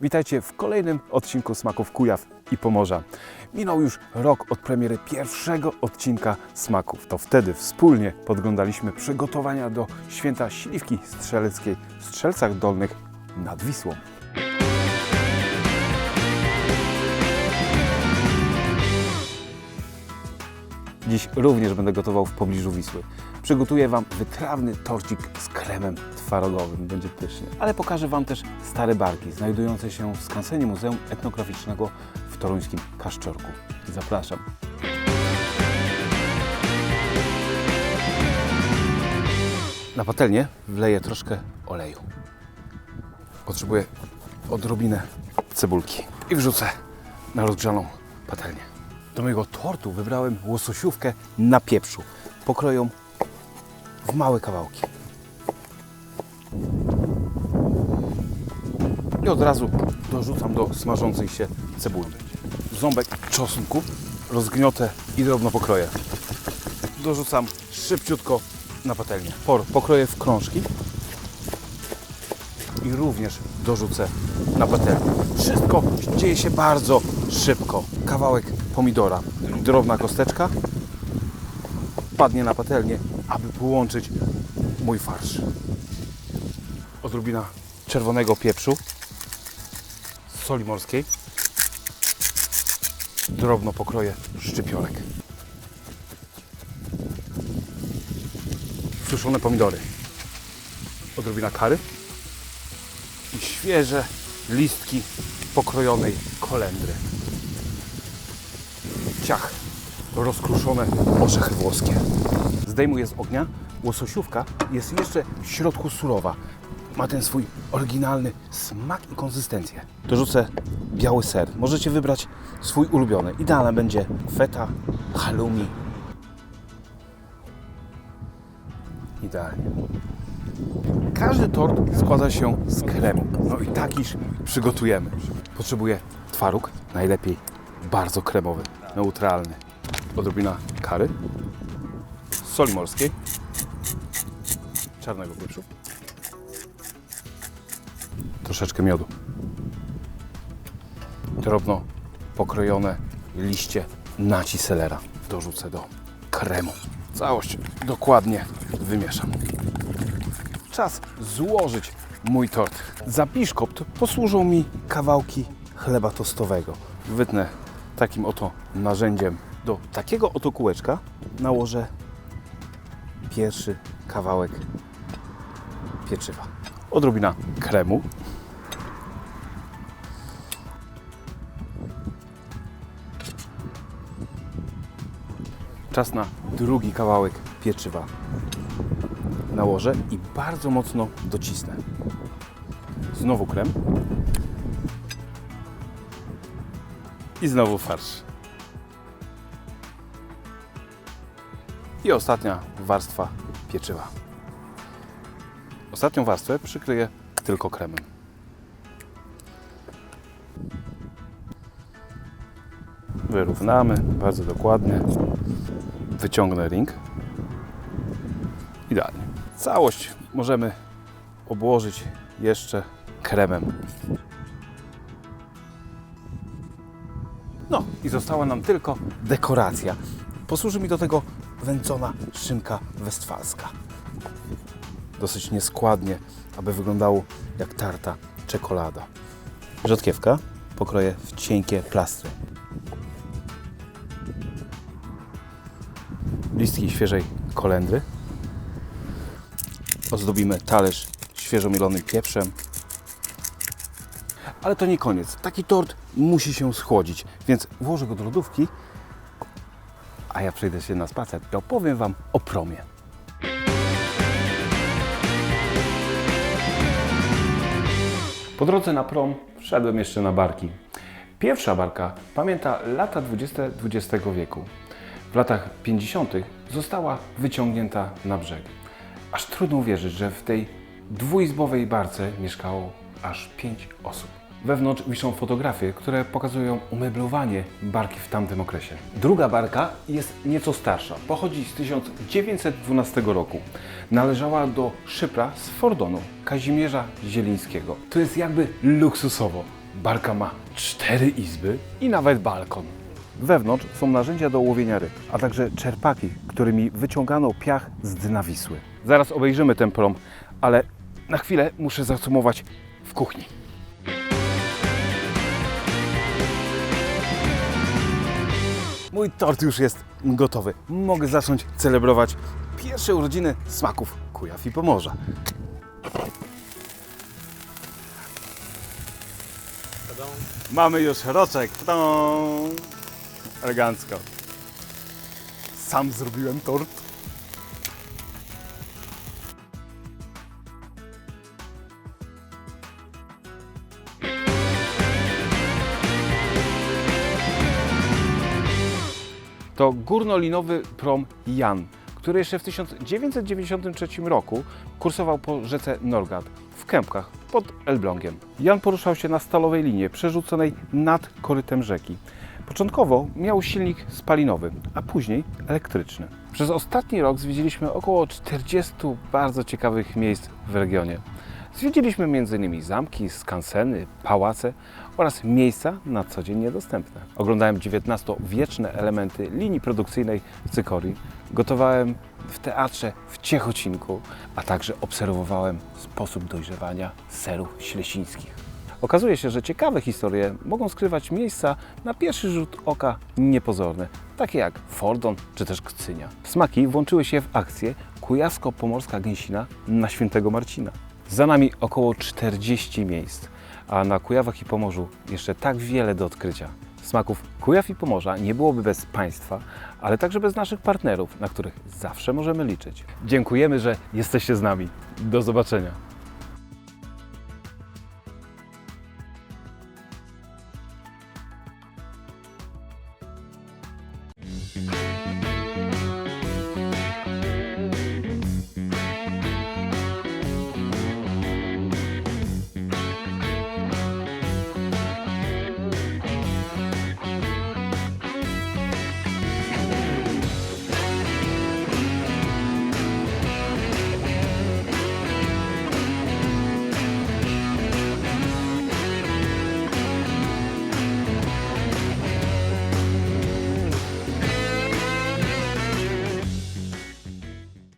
Witajcie w kolejnym odcinku Smaków Kujaw i Pomorza. Minął już rok od premiery pierwszego odcinka Smaków. To wtedy wspólnie podglądaliśmy przygotowania do święta Śliwki Strzeleckiej w Strzelcach Dolnych nad Wisłą. Dziś również będę gotował w pobliżu Wisły. Przygotuję Wam wytrawny torcik z kremem twarogowym. Będzie pysznie. Ale pokażę Wam też stare barki znajdujące się w skansenie Muzeum Etnograficznego w toruńskim Kaszczorku. Zapraszam. Na patelnię wleję troszkę oleju. Potrzebuję odrobinę cebulki i wrzucę na rozgrzaną patelnię. Do mojego tortu wybrałem łososiówkę na pieprzu. Pokroję w małe kawałki. I od razu dorzucam do smażącej się cebuli. Ząbek czosnku rozgniotę i drobno pokroję. Dorzucam szybciutko na patelnię. Por pokroję w krążki i również dorzucę na patelnię. Wszystko dzieje się bardzo szybko. Kawałek pomidora, drobna kosteczka padnie na patelnię, aby połączyć mój farsz. Odrobina czerwonego pieprzu, soli morskiej, drobno pokroję szczypionek. Suszone pomidory, odrobina kary i świeże listki pokrojonej kolendry. Ciach, rozkruszone orzechy włoskie. Zdejmuję z ognia. Łososiówka jest jeszcze w środku surowa. Ma ten swój oryginalny smak i konsystencję. Dorzucę biały ser. Możecie wybrać swój ulubiony. Idealna będzie feta, halloumi. Idealnie. Każdy tort składa się z kremu. No i takiż przygotujemy. Potrzebuję twaróg, najlepiej bardzo kremowy, neutralny. Odrobina kary, soli morskiej, czarnego pieprzu, troszeczkę miodu, drobno pokrojone liście naci selera. Dorzucę do kremu. Całość dokładnie wymieszam. Czas złożyć mój tort. Za biszkopt posłużą mi kawałki chleba tostowego. Wytnę takim oto narzędziem do takiego oto kółeczka nałożę pierwszy kawałek pieczywa. Odrobina kremu. Czas na drugi kawałek pieczywa nałożę i bardzo mocno docisnę. Znowu krem. I znowu farsz. I ostatnia warstwa pieczywa. Ostatnią warstwę przykryję tylko kremem. Wyrównamy bardzo dokładnie. Wyciągnę ring. Idealnie. Całość możemy obłożyć jeszcze kremem. No i została nam tylko dekoracja. Posłuży mi do tego wędzona szynka westfalska. Dosyć nieskładnie, aby wyglądało jak tarta czekolada. Rzodkiewka pokroję w cienkie plastry. Listki świeżej kolendry. Ozdobimy talerz świeżo mielonym pieprzem. Ale to nie koniec. Taki tort musi się schłodzić, więc włożę go do lodówki, a ja przejdę się na spacer i opowiem Wam o promie. Po drodze na prom wszedłem jeszcze na barki. Pierwsza barka pamięta lata 20 XX wieku. W latach 50. została wyciągnięta na brzeg. Aż trudno uwierzyć, że w tej dwuizbowej barce mieszkało aż pięć osób. Wewnątrz wiszą fotografie, które pokazują umeblowanie barki w tamtym okresie. Druga barka jest nieco starsza. Pochodzi z 1912 roku. Należała do szypra z Fordonu, Kazimierza Zielińskiego. To jest jakby luksusowo. Barka ma cztery izby i nawet balkon. Wewnątrz są narzędzia do łowienia ryb, a także czerpaki, którymi wyciągano piach z dna Wisły. Zaraz obejrzymy ten prom, ale na chwilę muszę zacumować w kuchni. Mój tort już jest gotowy. Mogę zacząć celebrować pierwsze urodziny smaków Kujaw i Pomorza. Mamy już roczek. Elegancko. Sam zrobiłem tort. To górnolinowy prom Jan, który jeszcze w 1993 roku kursował po rzece Norgard w Kępkach pod Elblągiem. Jan poruszał się na stalowej linie przerzuconej nad korytem rzeki. Początkowo miał silnik spalinowy, a później elektryczny. Przez ostatni rok zwiedziliśmy około 40 bardzo ciekawych miejsc w regionie. Zwiedziliśmy m.in. zamki, skanseny, pałace oraz miejsca na co dzień niedostępne. Oglądałem XIX-wieczne elementy linii produkcyjnej w Cykorii, gotowałem w teatrze w Ciechocinku, a także obserwowałem sposób dojrzewania serów ślesińskich. Okazuje się, że ciekawe historie mogą skrywać miejsca na pierwszy rzut oka niepozorne, takie jak Fordon czy też Kcynia. Smaki włączyły się w akcję Kujawsko-Pomorska Gęsina na Świętego Marcina. Za nami około 40 miejsc, a na Kujawach i Pomorzu jeszcze tak wiele do odkrycia. Smaków Kujaw i Pomorza nie byłoby bez Państwa, ale także bez naszych partnerów, na których zawsze możemy liczyć. Dziękujemy, że jesteście z nami. Do zobaczenia.